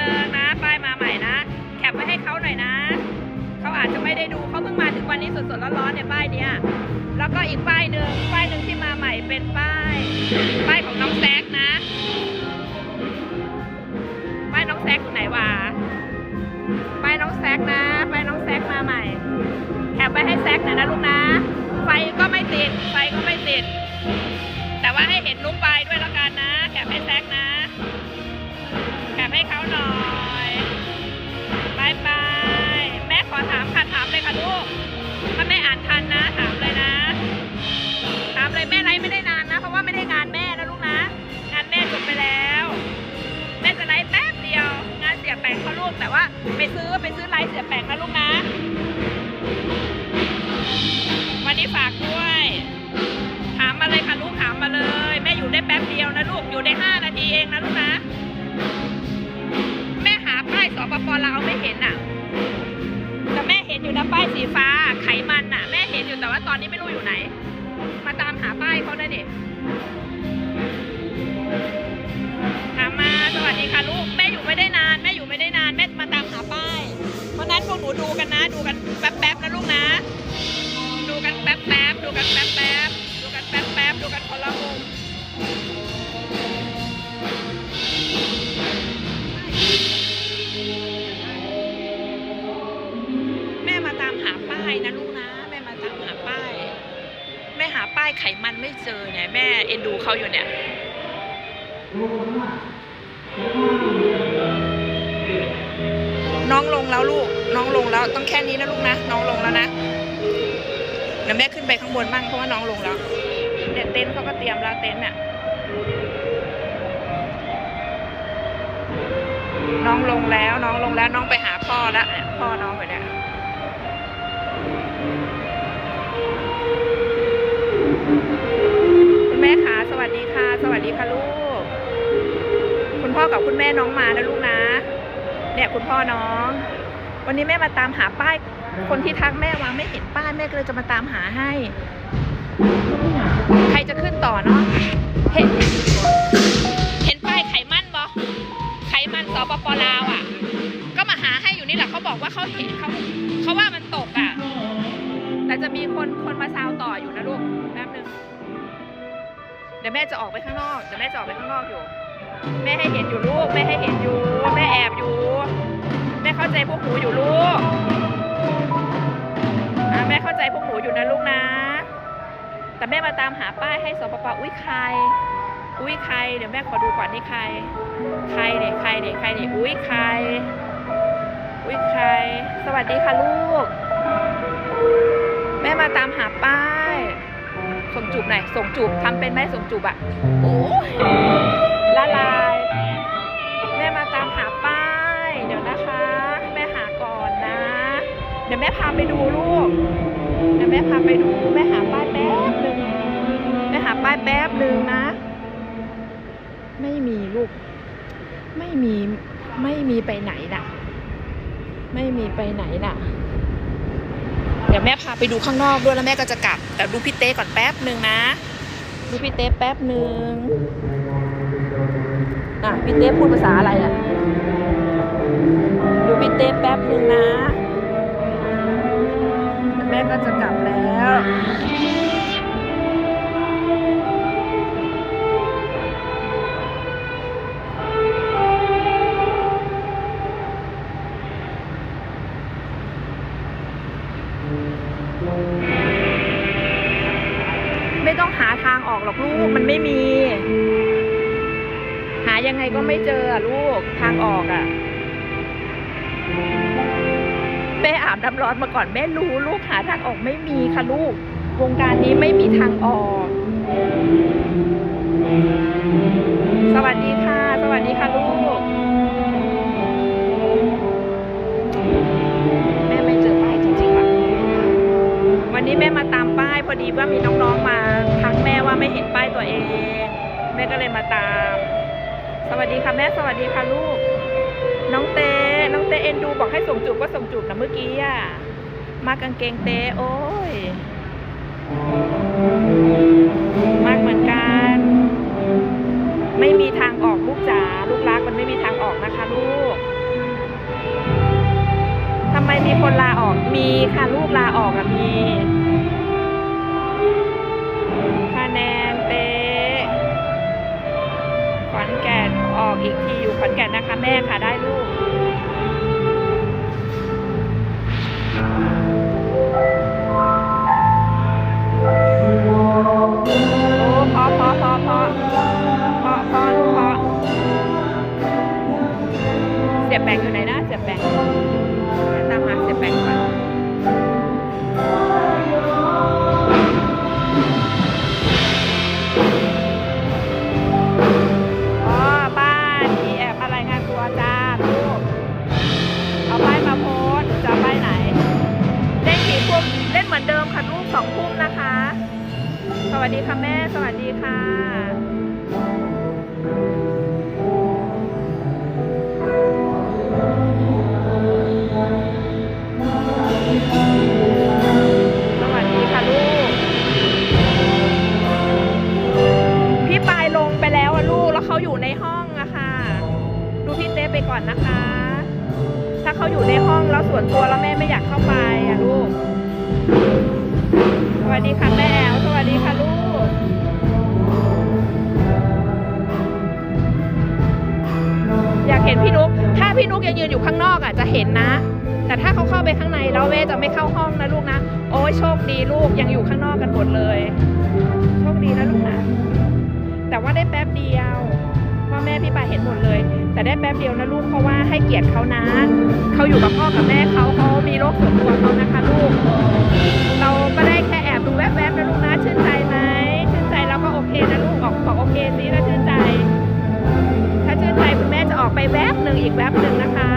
ดินะ ป้ายมาใหม่นะ แคปไว้ให้เขาหน่อยนะ เขาอาจจะไม่ได้ดูเขาเพิ่งมาถึงวันนี้สดๆร้อนๆเนี่ยป้ายเนี้ยแล้วก็อีกป้ายหนึ่งป้ายหนึ่งที่มาใหม่เป็นป้าย ป้ายของน้องแซกนะ ป้ายน้องแซกอยู่ไหนวะ ป้ายน้องแซกนะ ป้ายน้องแซกมาใหม่ แคปไว้ให้แซกหน่อยนะลูกนะ ไฟก็ไม่ติด ไฟก็ไม่ติด แต่ว่าให้เห็นลูกไปด้วยแล้วกันนะ แคปให้แซกนะ นะลูกนะ วันนี้ฝากด้วย ถามมาเลยค่ะลูกถามมาเลย แม่อยู่ได้แป๊บเดียวนะลูกอยู่ได้ห้านาทีเองนะลูกนะ แม่หาป้ายสปปลาวไม่เห็นอะ แต่แม่เห็นอยู่นะป้ายสีฟ้าไขมันน่ะ แม่เห็นอยู่แต่ว่าตอนนี้ไม่รู้อยู่ไหน มาตามหาป้ายเขาได้ดิถามมาสวัสดีค่ะลูกแม่อยู่ไม่ได้น ดูกันแป๊บๆดูกันแป๊บๆดูกันคนละมุมแม่มาตามหาป้ายนะลูกนะ แม่มาตามหาป้าย แม่หาป้ายไขมันไม่เจอเนี่ยแม่เอ็นดูเขาอยู่เนี่ยน้องลงแล้วลูก น้องลงแล้วต้องแค่นี้นะลูกนะ น้องลงแล้วนะ ดี๋ยวแม่ขึ้นไปข้างบนบ้างเพราะว่าน้องลงแล้วเด็เต็นท์เขาก็เตรียมแล้วเต็นท์น่ะน้องลงแล้วน้องลงแล้วน้องไปหาพ่อแล้วเนี่ยพ่อน้องอยู่เนี่ยคุณแม่คะสวัสดีค่ะ สวัสดีค่ะลูก คุณพ่อกับคุณแม่น้องมานะลูกนะ เนี่ยคุณพ่อน้อง วันนี้แม่มาตามหาป้าย คนที่ทักแม่วางไม่เห็นป้ายแม่ก็เลยจะมาตามหาให้ ใครจะขึ้นต่อเนาะเห็นเห็นป้ายไขมันบอไขมันสปปลาวอะ ก็มาหาให้อยู่นี่แหละเขาบอกว่าเขาเห็นเขาเขาว่ามันตกอะ แต่จะมีคนคนมาซาวต่ออยู่นะลูกแป๊บนึงเดี๋ยวแม่จะออกไปข้างนอกเดี๋ยวแม่จะออกไปข้างนอกอยู่ แม่ให้เห็นอยู่ลูกแม่ให้เห็นอยู่แม่แอบอยู่ พวกหนูอยู่ลูกอะแม่เข้าใจพวกหนูอยู่นะลูกนะ แต่แม่มาตามหาป้ายให้สปปอุ้ยใคร อุ้ยใคร เดี๋ยวแม่ขอดูก่อนนี่ใคร ใครเนี่ยใครเนี่ยใครเนี่ยอุ้ยใคร อุ้ยใคร สวัสดีค่ะลูก แม่มาตามหาป้าย ส่งจูบหน่อย ส่งจูบทำเป็นไหมส่งจูบอะโอ้ละลา ดี๋ยวแม่พาไปดูลูก เดี๋ยวแม่พาไปดูแม่หาป้ายแป๊บหนึ่งแม่หาป้ายแป๊บหนึ่งนะ ไม่มีลูก ไม่มีไม่มีไปไหนน่ะ ไม่มีไปไหนน่ะ เดี๋ยวแม่พาไปดูข้างนอกด้วยแล้วแม่ก็จะกลับ แต่ดูพี่เต้ก่อนแป๊บหนึ่งนะ ดูพี่เต้แป๊บหนึ่งอะพี่เต้พูดภาษาอะไรอะ ลูกมันไม่มี หายังไงก็ไม่เจออะลูกทางออกอะแม่อาบน้ำร้อนมาก่อนแม่รู้ลูกหาทางออกไม่มีค่ะลูก วงการนี้ไม่มีทางออก สวัสดีค่ะ สวัสดีค่ะลูก ดีค่ะแม่สวัสดีค่ะลูก น้องเตน้องเตเอ็นดูบอกให้ส่งจูบก็ส่งจูบนะเมื่อกี้อะมากางเกงเตโอ้ย มากเหมือนกัน ไม่มีทางออกลูกจ๋าลูกรักมันไม่มีทางออกนะคะลูกทำไมมีคนลาออกอกมีค่ะลูกลาออกอะมี อีกทีอยู่ขอนแก่นนะคะแม่ค่ะได้ลูกโอ้พอพอพอพอพอพอลูกพอเสียแบ่งอยู่ไหนนะเสียแบ่งตามหาเสียแบ่งก่อน สวัสดีค่ะแม่ สวัสดีค่ะ สวัสดีค่ะลูก พี่ปายลงไปแล้วอะลูก แล้วเขาอยู่ในห้องอะค่ะ ดูพี่เต้ไปก่อนนะคะ ถ้าเขาอยู่ในห้องแล้วส่วนตัวแล้วแม่ไม่อยากเข้าไปอะลูก สวัสดีค่ะแม่แอลสวัสดีค่ะลูก อยากเห็นพี่นุกถ้าพี่นุกยังยืนอยู่ข้างนอกอะจะเห็นนะ แต่ถ้าเขาเข้าไปข้างในแล้วเวจะไม่เข้าห้องนะลูกนะ โอ้ยโชคดีลูกยังอยู่ข้างนอกกันหมดเลย โชคดีนะลูกนะ แต่ว่าได้แป๊บเดียว แม่พี่ปาเห็นหมดเลย แต่ได้แป๊บเดียวนะลูกเพราะว่าให้เกียรติเขานะเขาอยู่กับพ่อกับแม่เขาเขามีโรคส่วนตัวเขานะคะลูก เราก็ได้แค่แอบดูแวบๆนะลูกนะชื่นใจไหมชื่นใจเราก็โอเคนะลูกออกบอกโอเคสิถ้าชื่นใจ ถ้าชื่นใจคุณแม่จะออกไปแวบหนึ่งอีกแวบหนึ่งนะคะ